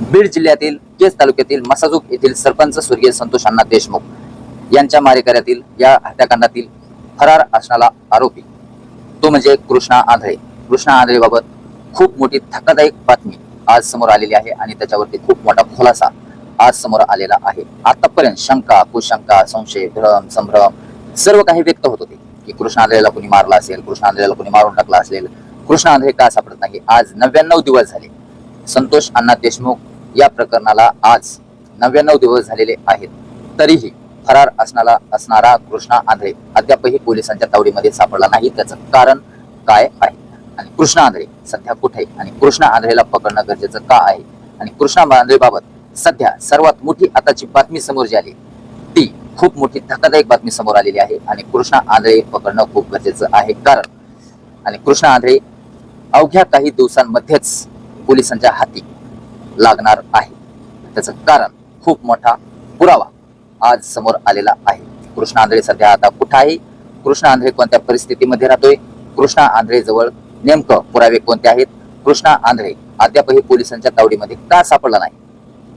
बीड जिल्ह्यातील केज तालुक्यातील मसाजूक येथील सरपंच स्वर्गीय संतोष अण्णा देशमुख यांच्या मारेकऱ्यातील या हत्याकांडातील फरार असणारा आरोपी. तो म्हणजे कृष्णा आंधळे. कृष्णा आंधळेबाबत खूप मोठी धक्कादायक बातमी आज समोर आलेली आहे आणि त्याच्यावरती खूप मोठा खुलासा आज समोर आलेला आहे. आतापर्यंत शंका कुशंका संशय भ्रम संभ्रम सर्व काही व्यक्त होत होते की कृष्णा आंधळेला कोणी मारला असेल कृष्णा आंधळेला कोणी मारून टाकला असेल कृष्णा आंधळे का सापडत नाही? आज नव्याण्णव दिवस झाले. संतोष अण्णा देशमुख या प्रकरणाला आज नव्याण्णव दिवस झालेले आहेत. तरीही फरार असणारा असणारा कृष्णा आंधळे अद्यापही पोलिसांच्या तावडीमध्ये सापडला नाही. त्याचं कारण काय आहे? आणि कृष्णा आंधळे सध्या कुठे? आणि कृष्णा आंधळेला पकडणं गरजेचं का आहे? आणि कृष्णा आंधळे सध्या सर्वात मोठी आताची बातमी समोर जी आली ती खूप मोठी धक्कादायक बातमी समोर आलेली आहे. आणि कृष्णा आंधळे पकडणं खूप गरजेचं आहे. कारण आणि कृष्णा आंधळे अवघ्या काही दिवसांमध्येच पोलिसांच्या हाती लागणार आहे. त्याचं कारण खूप मोठा पुरावा आज समोर आलेला आहे. कृष्णा आंधळे सध्या आता कुठं आहे? कृष्णा आंधळे कोणत्या परिस्थितीमध्ये राहतोय? कृष्णा आंधळे जवळ नेमकं पुरावे कोणते आहेत? कृष्णा आंधळे अद्यापही पोलिसांच्या तावडीमध्ये का सापडला नाही?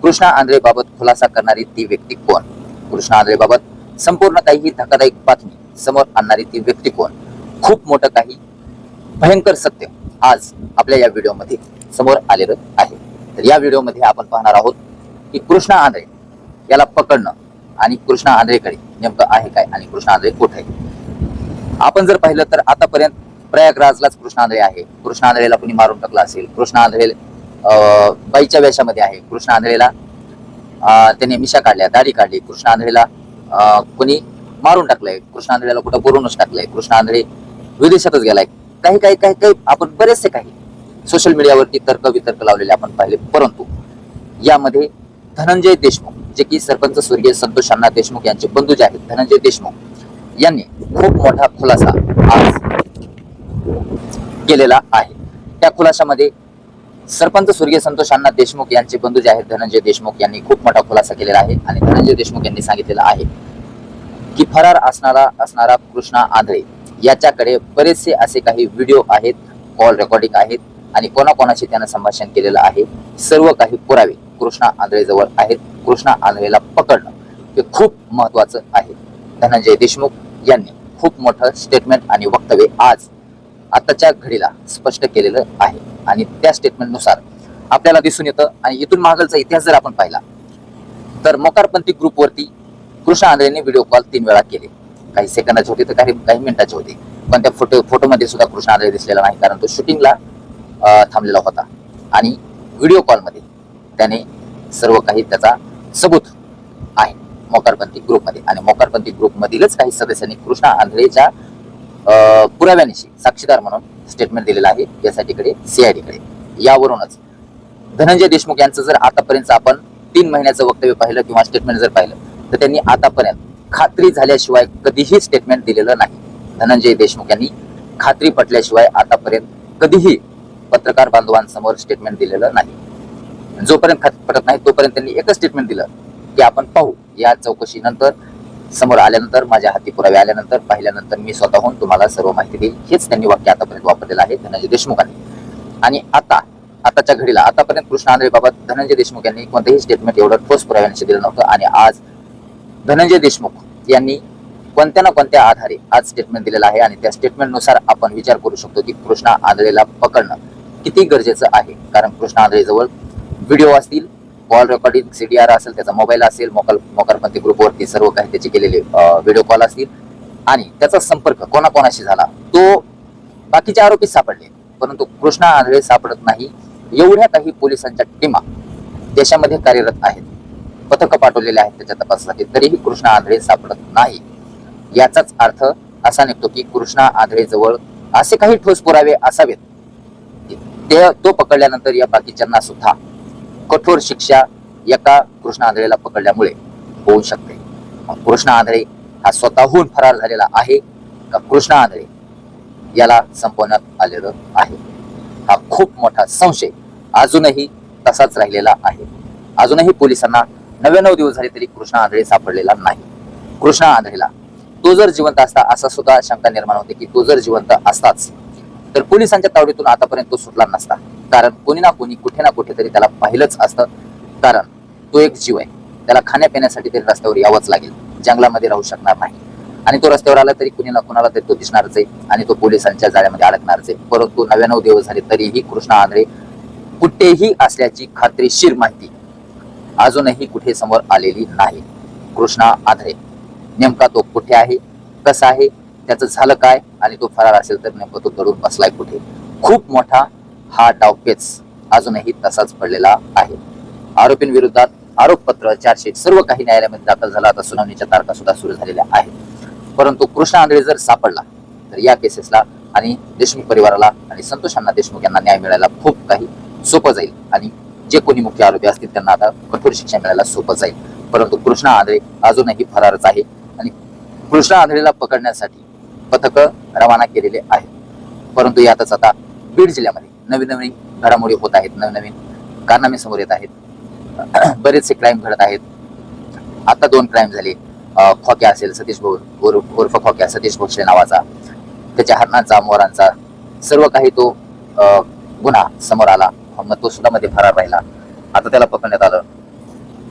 कृष्णा आंधळे बाबत खुलासा करणारी ती व्यक्ती कोण? कृष्णा आंधळे बाबत संपूर्ण काही ही धक्कादायक बातमी समोर आणणारी ती व्यक्ती कोण? खूप मोठं काही भयंकर सत्य आज आपल्या या व्हिडिओमध्ये समोर आलेलं आहे. तर या व्हिडिओमध्ये आपण पाहणार आहोत की कृष्णा आंध्रे याला पकडणं आणि कृष्णा आंध्रेकडे नेमकं आहे काय आणि कृष्णा आंध्रे कुठे आहे आपण जर पाहिलं तर आतापर्यंत प्रयागराजलाच कृष्णा आंध्रे आहे. कृष्णा आंध्रेला कुणी मारून टाकला असेल कृष्णा आंध्रे अं, बाईच्या वेशामध्ये आहे. कृष्णा आंध्रेला त्याने मिशा काढल्या दाढी काढली. कृष्णा आंध्रेला अं, कुणी मारून टाकलंय. कृष्णा आंध्रेला कुठं बोलूनच टाकलंय. कृष्णा आंध्रे विदेशातच गेलाय. काही काही काही काही आपण बरेचसे काही सोशल मीडियावरती तर्क वितर्क लावलेले आपण पाहिले. परंतु यामध्ये धनंजय देशमुख जे की सरपंच स्वर्गीय संतोष अण्णा देशमुख यांचे बंधू जे आहेत धनंजय देशमुख यांनी खूप मोठा खुलासा आज केलेला आहे. त्या खुलाशामध्ये सरपंच स्वर्गीय संतोष अण्णा देशमुख यांचे बंधू जे आहेत धनंजय देशमुख यांनी खूप मोठा खुलासा केलेला आहे आणि धनंजय देशमुख यांनी सांगितलेलं आहे की फरार असणारा असणारा कृष्णा आंधळे याच्याकडे बरेचसे असे काही व्हिडिओ आहेत कॉल रेकॉर्डिंग आहेत. आणि कोणाकोणाशी त्यानं संभाषण केलेलं आहे सर्व काही पुरावे कृष्णा आंधळेजवळ आहेत. कृष्णा आंधळेला पकडणं हे खूप महत्वाचं आहे. धनंजय देशमुख यांनी खूप मोठं स्टेटमेंट आणि वक्तव्य आज आताच्या घडीला स्पष्ट केलेलं आहे. आणि त्या स्टेटमेंटनुसार आपल्याला दिसून येतं आणि इथून महागलचा इतिहास जर आपण पाहिला तर मोकारपंथी ग्रुपवरती कृष्णा आंधळेने व्हिडिओ कॉल तीन वेळा केले. काही सेकंदाचे होते तर काही काही मिनिटाचे होते. पण त्या फोटो फोटोमध्ये सुद्धा कृष्णा आंधळे दिसलेला नाही कारण तो शूटिंगला थांबलेला होता. आणि व्हिडिओ कॉलमध्ये त्याने सर्व काही त्याचा सबूत आहे. मोकारपंथी ग्रुपमध्ये आणि मोकारपंथी ग्रुपमधीलच काही सदस्यांनी कृष्णा आंधळेच्या पुराव्यानिशी साक्षीदार म्हणून स्टेटमेंट दिलेलं आहे. यासाठीकडे सीआयडीकडे यावरूनच धनंजय देशमुख यांचं जर आतापर्यंत आपण तीन महिन्याचं वक्तव्य पाहिलं किंवा स्टेटमेंट जर पाहिलं तर त्यांनी आतापर्यंत खात्री झाल्याशिवाय कधीही स्टेटमेंट दिलेलं नाही. धनंजय देशमुख यांनी खात्री पटल्याशिवाय आतापर्यंत कधीही पत्रकार बांधवांसमोर स्टेटमेंट दिलेलं नाही. जोपर्यंत खात पटत नाही तोपर्यंत त्यांनी एकच स्टेटमेंट दिलं की आपण पाहू. या चौकशीनंतर समोर आल्यानंतर माझ्या हाती पुरावे आल्यानंतर पाहिल्यानंतर मी स्वतःहून तुम्हाला सर्व माहिती देईल. हेच त्यांनी वाक्य आतापर्यंत वापरलेलं आहे धनंजय देशमुखांनी. आणि आता आताच्या घडीला आतापर्यंत कृष्णा आंधळे बाबत धनंजय देशमुख यांनी कोणतेही स्टेटमेंट एवढं ठोस पुराव्यांशी दिलं नव्हतं. आणि आज धनंजय देशमुख यांनी कोणत्या ना कोणत्या आधारे आज स्टेटमेंट दिलेलं आहे. आणि त्या स्टेटमेंटनुसार आपण विचार करू शकतो की कृष्णा आंधळेला पकडणं किती गरजेचं आहे? कारण कृष्णा आंधळेजवळ व्हिडिओ असतील कॉल रेकॉर्डिंग सीडीआर असेल त्याचा मोबाईल असेल मोकल मोकरपंथी ग्रुपवरती सर्व काही त्याचे केलेले व्हिडिओ कॉल असतील. आणि त्याचा संपर्क कोणाकोणाशी झाला? तो बाकीचे आरोपी सापडले. परंतु कृष्णा आंधळे सापडत नाही. एवढ्या काही पोलिसांच्या टीमा देशामध्ये कार्यरत आहेत. पथकं पाठवलेले आहेत त्याच्या तपासासाठी. तरीही कृष्णा आंधळे सापडत नाही. याचाच अर्थ असा निघतो की कृष्णा आंधळेजवळ असे काही ठोस पुरावे असावेत. की तो पकडल्यानंतर या बाकीच्यांना सुद्धा कठोर शिक्षा एका कृष्ण आंधळेला पकडल्यामुळे होऊ शकते. कृष्ण आंधळे हा स्वतःहून फरार झालेला आहे का कृष्ण आंधळे याला संपवण्यात आलेलं आहे? हा खूप मोठा संशय अजूनही तसाच राहिलेला आहे. अजूनही पोलिसांना नव्याण्णव दिवस झाले तरी कृष्णा आंधळे सापडलेला नाही. कृष्णा आंधळेला तो जर जिवंत असता असा सुद्धा शंका निर्माण होते की तो जर जिवंत असताच तर पोलिसांच्या तावडीतून आतापर्यंत तो सुटला नसता. कारण कोणी ना कोणी कुठे ना कुठेतरी त्याला पाहिलंच असतं. कारण तो एक जीव आहे. त्याला खाण्यापिण्यासाठी तरी रस्त्यावर यावंच लागेल. जंगलामध्ये राहू शकणार नाही. आणि तो रस्त्यावर आला तरी कुणी ना कुणाला तरी तो दिसणारच आहे. आणि तो पोलिसांच्या जाळ्यामध्ये अडकणारच आहे. परंतु नव्याण्णव दिवस झाले तरीही कृष्णा आंध्रे कुठेही असल्याची खात्रीशीर माहिती अजूनही कुठे समोर आलेली नाही. कृष्णा आंध्रे नेमका तो कुठे आहे? कसा आहे? त्याचं झालं काय आणि तो फरार असेल तर नेमकं तो दडून बसलाय कुठे? खूप मोठा हा डावपेच अजूनही तसाच पडलेला आहे. आरोपींविरोधात आरोपपत्र चार्जशीट सर्व काही न्यायालयामध्ये दाखल झाला. आता सुनावणीच्या तारखा सुद्धा सुरू झालेल्या आहेत. परंतु कृष्णा आंधळे जर सापडला तर या केसेसला आणि देशमुख परिवाराला आणि संतोष अण्णा देशमुख यांना न्याय मिळायला खूप काही सोपं जाईल. आणि जे कोणी मुख्य आरोपी असतील त्यांना आता कठोर शिक्षा मिळायला सोपं जाईल. परंतु कृष्णा आंधळे अजूनही फरारच आहे. आणि कृष्णा आंधळेला पकडण्यासाठी पथक रवाना केलेले आहे परंतु यातच आता बीड जिल्ह्यामध्ये नवीन नवीन घडामोडी होत आहेत नवीन नवीन कारनामे समोर येत आहेत. बरेचसे क्राईम घडत आहेत. आता दोन क्राईम झाले. खॉके खोक्या असेल सतीश भो उर्फ उर्फ खोक्या सतीश भोसले नावाचा. त्याच्या हरणांचा मोरांचा सर्व काही तो गुन्हा समोर आला. मग तो सुद्धा मध्ये फरार राहिला. आता त्याला पकडण्यात आलं.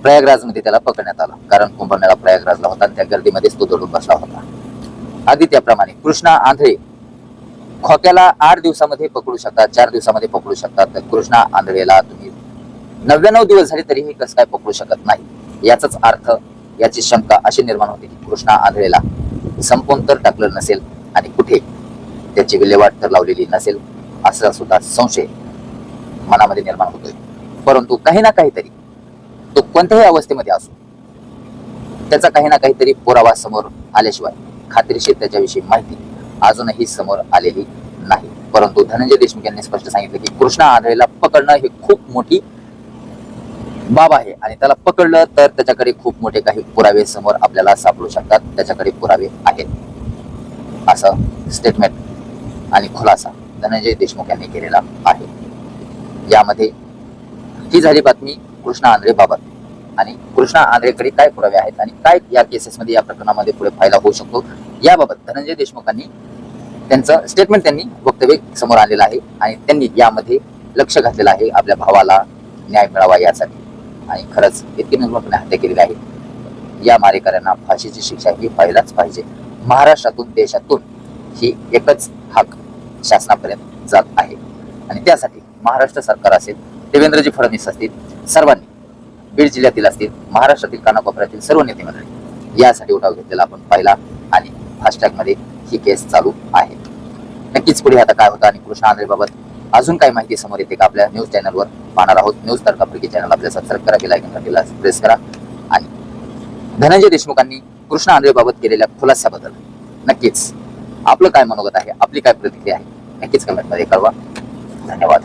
प्रयागराजमध्ये त्याला पकडण्यात आलं. कारण कुंभमेळा प्रयागराजला होता आणि त्या गर्दीमध्येच तो दडून बसला होता. आदित्याप्रमाणे. कृष्णा आंधळे. खोक्याला आठ दिवसामध्ये पकडू शकतात चार दिवसामध्ये पकडू शकतात. तर कृष्णा आंधळेला तुम्ही नव्याण्णव दिवस झाले तरीही कसं काय पकडू शकत नाही? याचाच अर्थ याची शंका अशी निर्माण होते की कृष्णा आंधळेला संपून तर टाकलं नसेल आणि कुठे? त्याची विल्हेवाट तर लावलेली नसेल असा सुद्धा संशय मनामध्ये निर्माण होतोय. परंतु काही ना काहीतरी तो कोणत्याही अवस्थेमध्ये असो त्याचा काही ना काहीतरी पुरावा समोर आल्याशिवाय खात्रीशीर त्याच्याविषयी माहिती अजूनही समोर आलेली नाही. परंतु धनंजय देशमुख यांनी स्पष्ट सांगितलं की कृष्णा आंधळेला पकडणं हे खूप मोठी बाब आहे आणि त्याला पकडलं तर त्याच्याकडे खूप मोठे काही पुरावे समोर आपल्याला सापडू शकतात. त्याच्याकडे पुरावे आहेत. असं स्टेटमेंट आणि खुलासा धनंजय देशमुख यांनी केलेला आहे. यामध्ये ही झाली बातमी कृष्णा आंध्रे बाबत आणि कृष्णा आंध्रेकडे काय पुरावे आहेत आणि काय या केसेसमध्ये या प्रकरणामध्ये पुढे फायदा होऊ शकतो? याबाबत धनंजय देशमुखांनी त्यांचं स्टेटमेंट त्यांनी वक्तव्य समोर आणलेलं आहे आणि त्यांनी यामध्ये लक्ष घातलेलं आहे आपल्या भावाला न्याय मिळावा यासाठी. आणि खरंच इतकी निर्मळपणे हत्या केलेली आहे. या मारेकऱ्यांना फाशीची शिक्षा ही व्हायलाच पाहिजे. महाराष्ट्रातून देशातून ही एकच हाक शासनापर्यंत जात आहे. आणि त्यासाठी महाराष्ट्र सरकार असेल देवेंद्रजी फडणवीस असतील सर्वांनी बीड जिल्ह्यातील असतील महाराष्ट्रातील कानाकोपऱ्यातील सर्व नेते मंडळी यासाठी उठाव घेतलेला आपण पाहिला आणि फास्टॅगमध्ये ही केस चालू आहे. नक्कीच पुढे आता काय होतं आणि कृष्णा आंध्रे बाबत अजून काही माहिती समोर येते का आपल्या न्यूज चॅनलवर पाहणार आहोत. न्यूज तडकाफडकी चॅनल आपल्या सबस्क्राईब करा बेल आयकन घंटीला प्रेस करा. आणि धनंजय देशमुखांनी कृष्णा आंध्रे बाबत केलेल्या खुलासाबद्दल नक्कीच आपलं काय मनोगत आहे आपली काय प्रतिक्रिया आहे नक्कीच कमेंटमध्ये कळवा. धन्यवाद.